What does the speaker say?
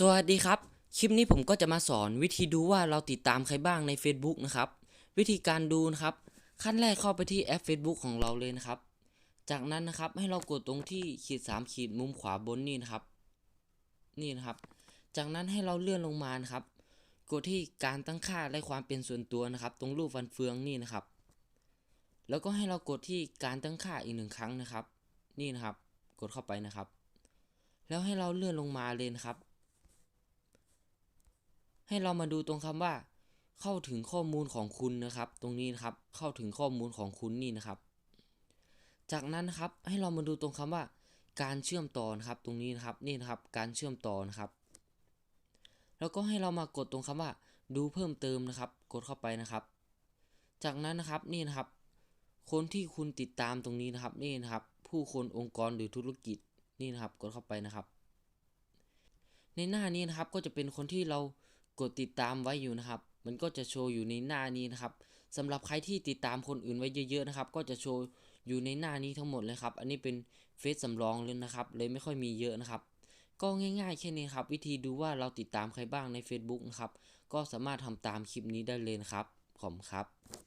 สวัสดีครับ คลิปนี้ผมก็จะมาสอนวิธีดูว่าเราติดตามใครบ้างใน Facebook นะครับ วิธีการดูนะครับ ขั้นแรกเข้าไปที่แอป Facebook ของเราเลยนะครับ จากนั้นนะครับให้เรากดตรงที่ขีด 3 ขีดมุมขวาบนนี่นะครับ นี่นะครับ จากนั้นให้เราเลื่อนลงมานะครับ กดที่การตั้งค่าและความเป็นส่วนตัวนะครับ ตรงรูปฟันเฟืองนี่นะครับ แล้วก็ให้เรากดที่การตั้งค่าอีกหนึ่งครั้งนะครับ นี่นะครับ กดเข้าไปนะครับ แล้วให้เราเลื่อนลงมาเลยนะครับ ให้เรามาดูตรงคำว่า เข้าถึงข้อมูลของคุณนะครับ ตรงนี้นะครับ เข้าถึงข้อมูลของคุณนี่นะครับ จากนั้นครับให้เรามาดูตรงคำว่า การเชื่อมต่อนะครับ ตรงนี้นะครับนี่นะครับ การเชื่อมต่อนะครับ แล้วก็ให้เรามากดตรงคำว่า ดูเพิ่มเติมนะครับ กดเข้าไปนะครับ จากนั้นนะครับนี่นะครับ คนที่คุณติดตามตรงนี้นะครับนี่นะครับ ผู้คนองค์กรหรือธุรกิจนี่นะครับ กดเข้าไปนะครับ ในหน้านี้นะครับก็จะเป็นคนที่เรา กดติดตามไว้อยู่นะครับ มันก็จะโชว์อยู่ในหน้านี้นะครับสำหรับใครที่ติดตามคนอื่นไว้เยอะๆนะครับ ก็จะโชว์อยู่ในหน้านี้ทั้งหมดเลยครับ อันนี้เป็นเฟซสำรองเลยนะครับ เลยไม่ค่อยมีเยอะนะครับ ก็ง่ายๆแค่นี้ครับ วิธีดูว่าเราติดตามใครบ้างใน Facebook นะครับ ก็สามารถทำตามคลิปนี้ได้เลยนะครับ ขอบคุณครับ